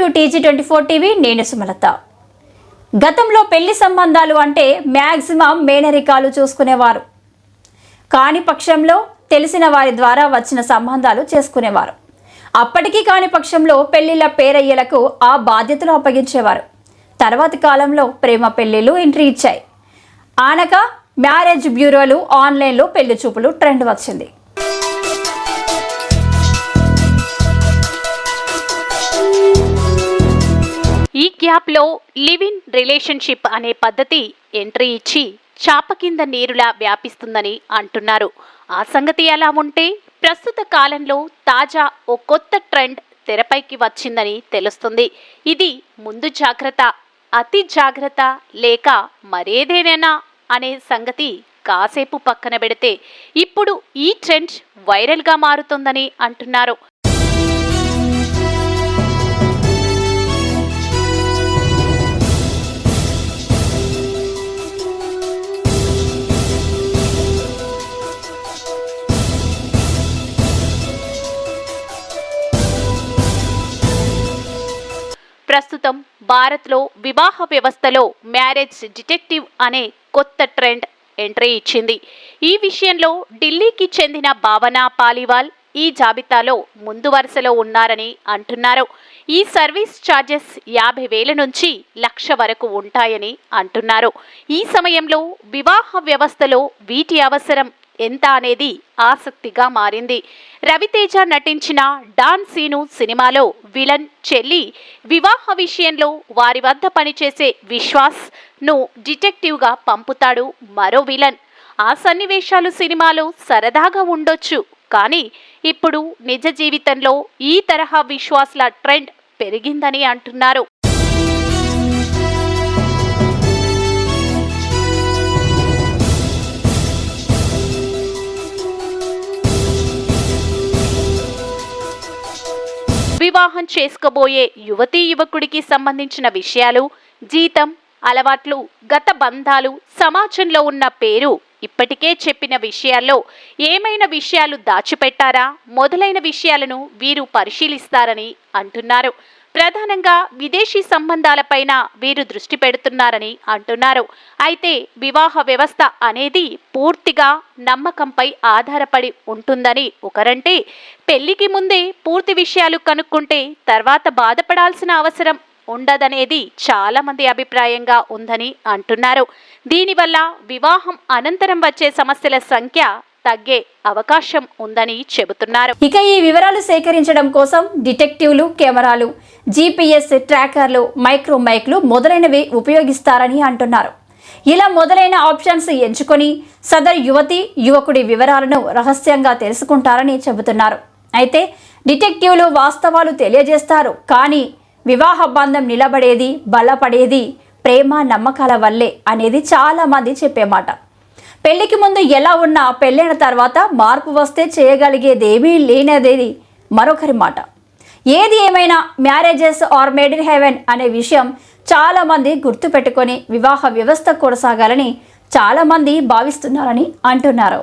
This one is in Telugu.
To TG twenty four TV నేను సుమలత. గతంలో పెళ్ళి సంబంధాలు అంటే మ్యాక్సిమం మేనరికాలు చూసుకునేవారు. కాని పక్షంలో తెలిసిన వారి ద్వారా వచ్చిన సంబంధాలు చేసుకునేవారు. అప్పటికీ కాని పక్షంలో పెళ్ళిళ్ళ పేరయ్యలకు ఆ బాధ్యతలు అప్పగించేవారు. తర్వాతి కాలంలో ప్రేమ పెళ్ళిళ్ళు ఎంట్రీ ఇచ్చాయి. ఆనక మ్యారేజ్ బ్యూరోలు ఆన్లైన్లో పెళ్ళి చూపులు ట్రెండ్ వచ్చింది. ఈ గ్యాప్లో లివ్ ఇన్ రిలేషన్షిప్ అనే పద్ధతి ఎంట్రీ ఇచ్చి చాప కింద నీరులా వ్యాపిస్తుందని అంటున్నారు. ఆ సంగతి ఎలా ఉంటే ప్రస్తుత కాలంలో తాజా ఓ కొత్త ట్రెండ్ తెరపైకి వచ్చిందని తెలుస్తుంది. ఇది ముందు జాగ్రత్త అతి జాగ్రత్త లేక మరేదేనైనా అనే సంగతి కాసేపు పక్కన పెడితే ఇప్పుడు ఈ ట్రెండ్ వైరల్గా మారుతుందని అంటున్నారు. ప్రస్తుతం భారత్లో వివాహ వ్యవస్థలో మ్యారేజ్ డిటెక్టివ్ అనే కొత్త ట్రెండ్ ఎంట్రీ ఇచ్చింది. ఈ విషయంలో ఢిల్లీకి చెందిన భావన పాలివాల్ ఈ జాబితాలో ముందు వరుసలో ఉన్నారని అంటున్నారు. ఈ సర్వీస్ ఛార్జెస్ యాభై వేల నుంచి లక్ష వరకు ఉంటాయని అంటున్నారు. ఈ సమయంలో వివాహ వ్యవస్థలో వీటి అవసరం ఎంత అనేది ఆసక్తిగా మారింది. రవితేజ నటించిన డాన్ సీను సినిమాలో విలన్ చెల్లి వివాహ విషయంలో వారి వద్ద పనిచేసే విశ్వాస్ను డిటెక్టివ్గా పంపుతాడు మరో విలన్. ఆ సన్నివేశాలు సినిమాలో సరదాగా ఉండొచ్చు కానీ ఇప్పుడు నిజ జీవితంలో ఈ తరహా విశ్వాస్ల ట్రెండ్ పెరిగిందని అంటున్నారు. వివాహం చేసుకోబోయే యువతీ యువకుడికి సంబంధించిన విషయాలు జీతం అలవాట్లు గత బంధాలు సమాజంలో ఉన్న పేరు ఇప్పటికే చెప్పిన విషయాల్లో ఏమైనా విషయాలు దాచిపెట్టారా? మొదలైన విషయాలను వీరు పరిశీలిస్తారని అంటున్నారు. ప్రధానంగా విదేశీ సంబంధాలపైన వీరు దృష్టి పెడుతున్నారని అంటున్నారు. అయితే వివాహ వ్యవస్థ అనేది పూర్తిగా నమ్మకంపై ఆధారపడి ఉంటుందని ఒకరంటే పెళ్ళికి ముందే పూర్తి విషయాలు కనుక్కుంటే తర్వాత బాధపడాల్సిన అవసరం ఉండదనేది చాలా మంది అభిప్రాయంగా ఉందని అంటున్నారు. దీనివల్ల వివాహం అనంతరం వచ్చే సమస్యల సంఖ్య తగ్గే అవకాశం ఉందని చెబుతున్నారు. ఇక ఈ వివరాలు సేకరించడం కోసం డిటెక్టివ్లు కెమెరాలు జీపీఎస్ ట్రాకర్లు మైక్రో మైక్లు మొదలైనవి ఉపయోగిస్తారని అంటున్నారు. ఇలా మొదలైన ఆప్షన్స్ ఎంచుకొని సదరు యువతి యువకుడి వివరాలను రహస్యంగా తెలుసుకుంటారని చెబుతున్నారు. అయితే డిటెక్టివ్లు వాస్తవాలు తెలియజేస్తారు కానీ వివాహ బంధం నిలబడేది బలపడేది ప్రేమ నమ్మకాల వల్లే అనేది చాలామంది చెప్పేమాట. చెప్పే మాట పెళ్ళికి ముందు ఎలా ఉన్నా పెళ్ళైన తర్వాత మార్పు వస్తే చేయగలిగేదేమీ లేనిదేది మరొకరి మాట. ఏది ఏమైనా marriages are made in heaven అనే విషయం చాలామంది గుర్తుపెట్టుకొని వివాహ వ్యవస్థ కొనసాగాలని చాలామంది భావిస్తున్నారని అంటున్నారు.